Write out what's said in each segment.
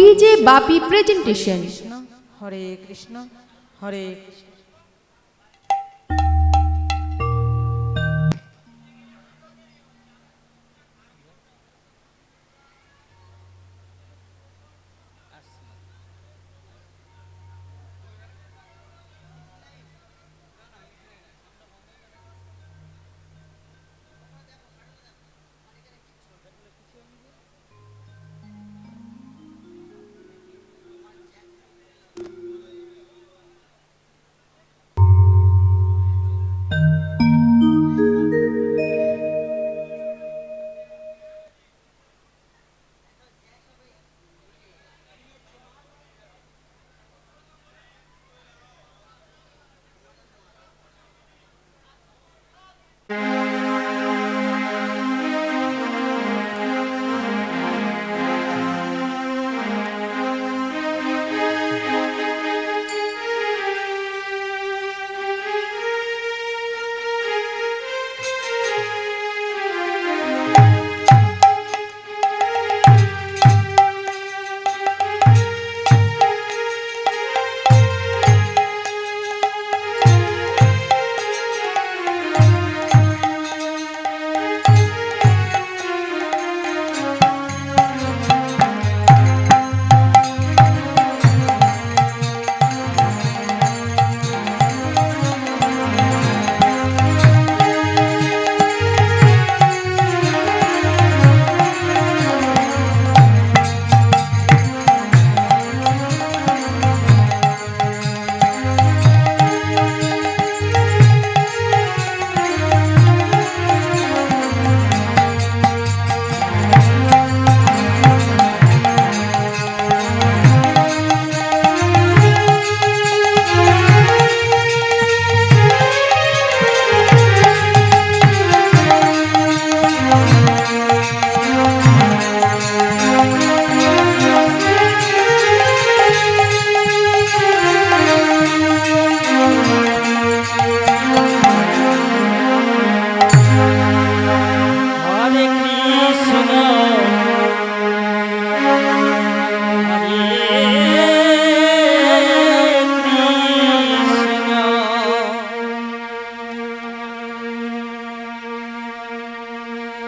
DJ Bapi presentation. Hare Krishna, Hare Krishna, Hare Krishna.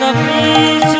the peace.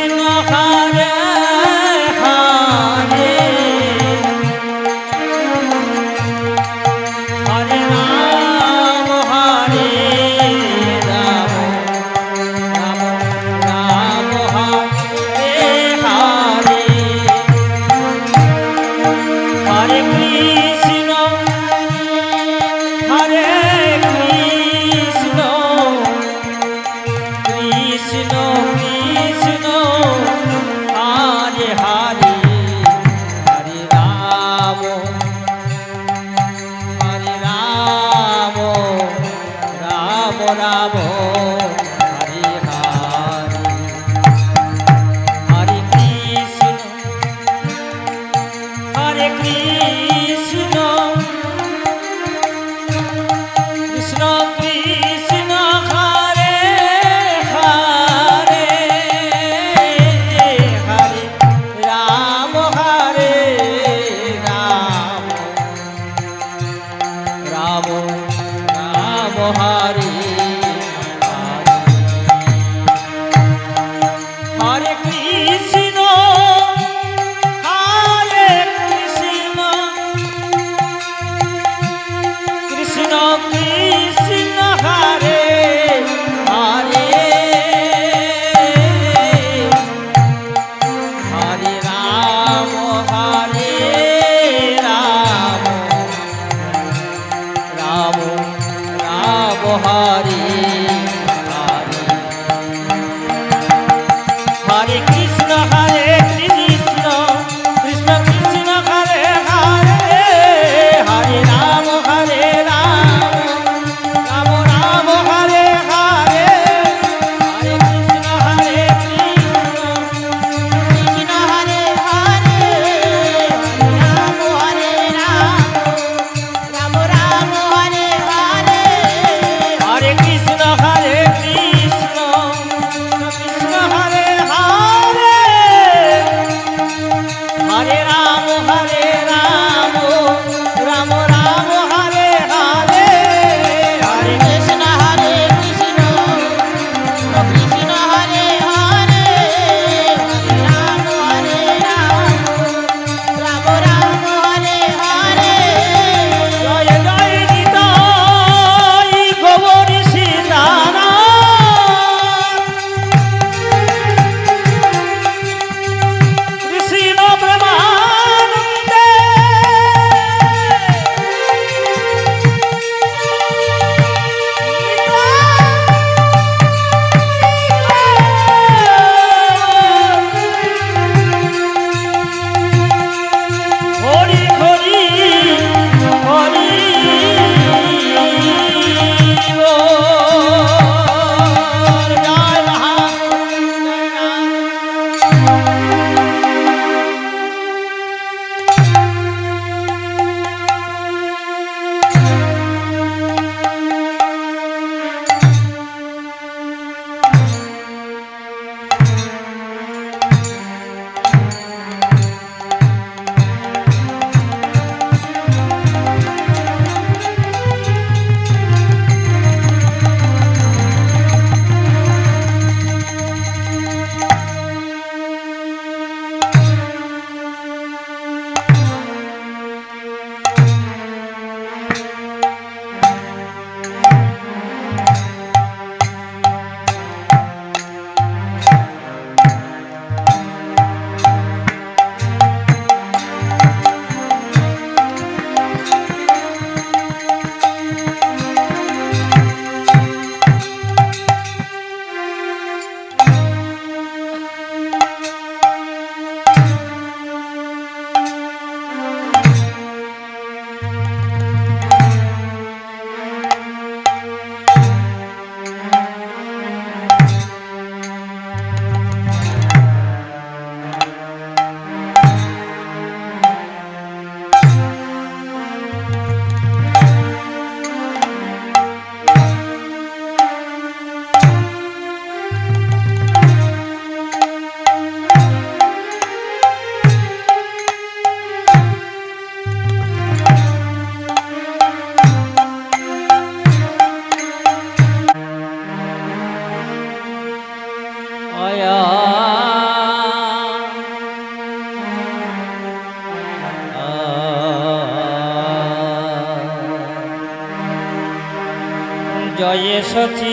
জয়ে সচি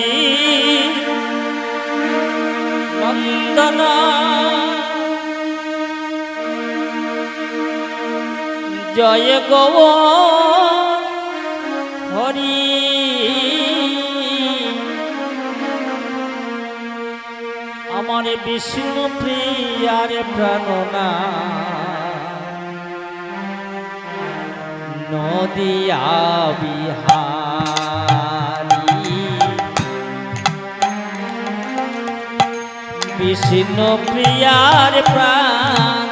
বিষ্ণু প্রিয়ার প্রাণনা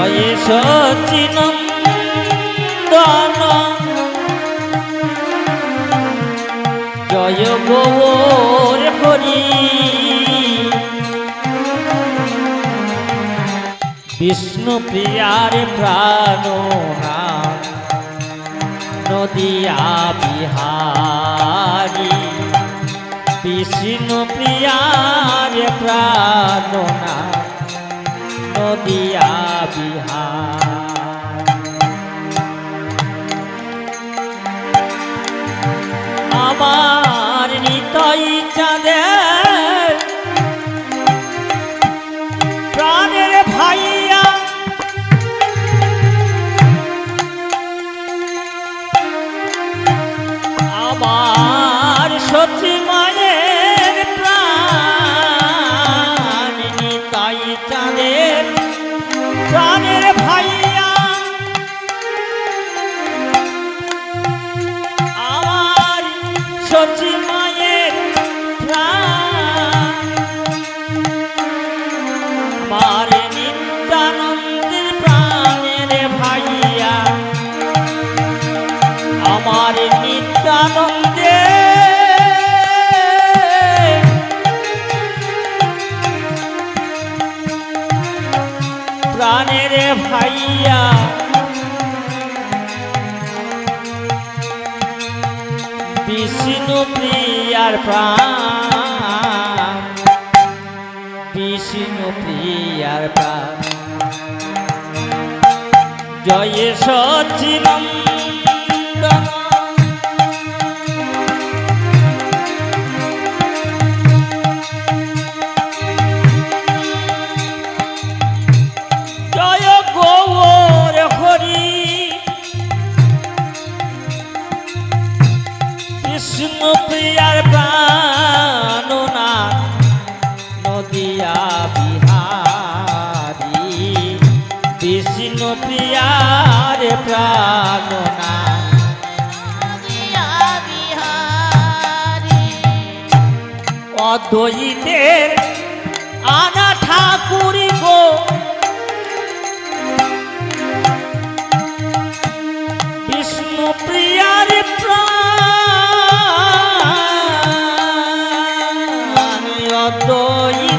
জয় সচিনন্দন জয় গৌর হরি। বিষ্ণু প্রিয়ার প্রাণনা নদিয়া বিহারি বিষ্ণু প্রিয়ার প্রাণনা নদিয়া বিহার। আমার নিতই চাঁদের প্রাণের ভাইয়া। আমার সচি মায়ের প্রাণ ভাইয়া বিষ্ণু প্রিয়ার প্রাণ বিষ্ণু প্রিয়ার প্রাণ। জয় সচিনন্দন অদ্বৈতের আনা ঠাকুরি গো। বিষ্ণু প্রিয়ার প্রাণ অদ্বৈতের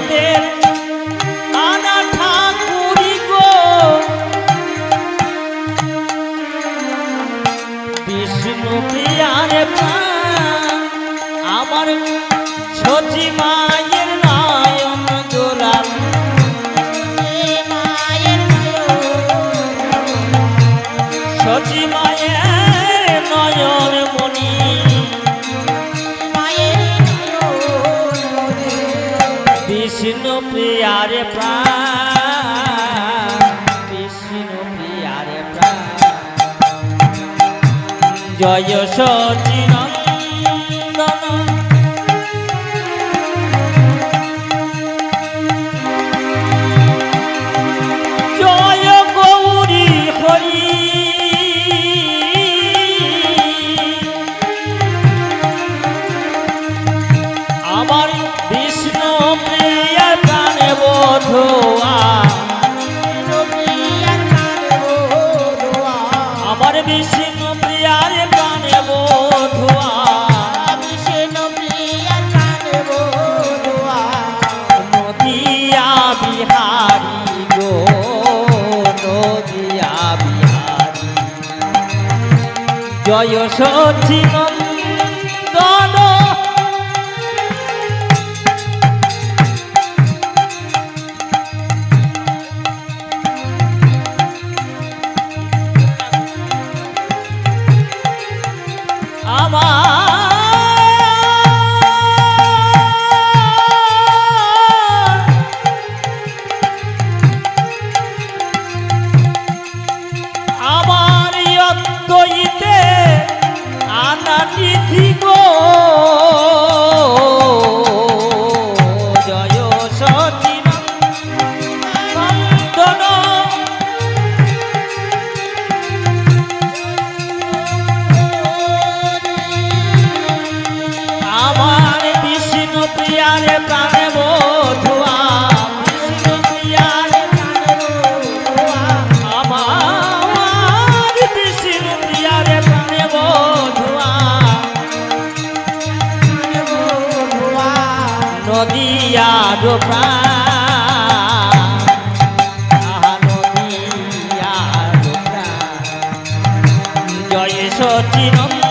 জয় সচিনন্দন করছি জয় সচিনন্দ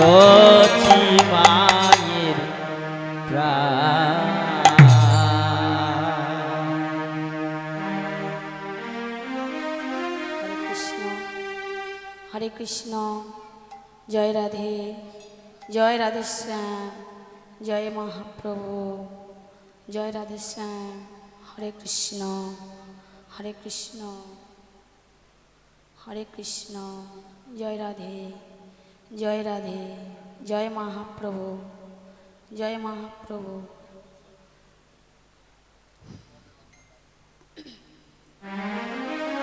সচি মায়ের হরে কৃষ্ণ। জয় রাধে। জয় রাধেশ্যাম জয় মহাপ্রভু। জয় রাধেশ্যাম হরে কৃষ্ণ। হরে কৃষ্ণ। হরে কৃষ্ণ। জয় রাধে। जय राधे जय महाप्रभु जय महाप्रभु Thank you.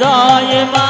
হৃদয় মা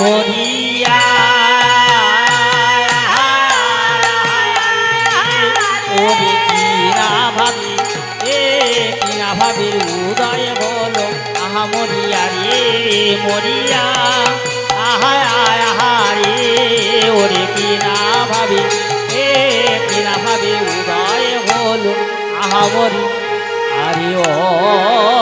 মরিয়া ওরে ভাবি এ কিনা ভাবির আহা মরিয়া রে মরিয়া আহা আহা রে ওরে কিনা ভাবি এ কিনা ভাবি আহা মরি আরে ও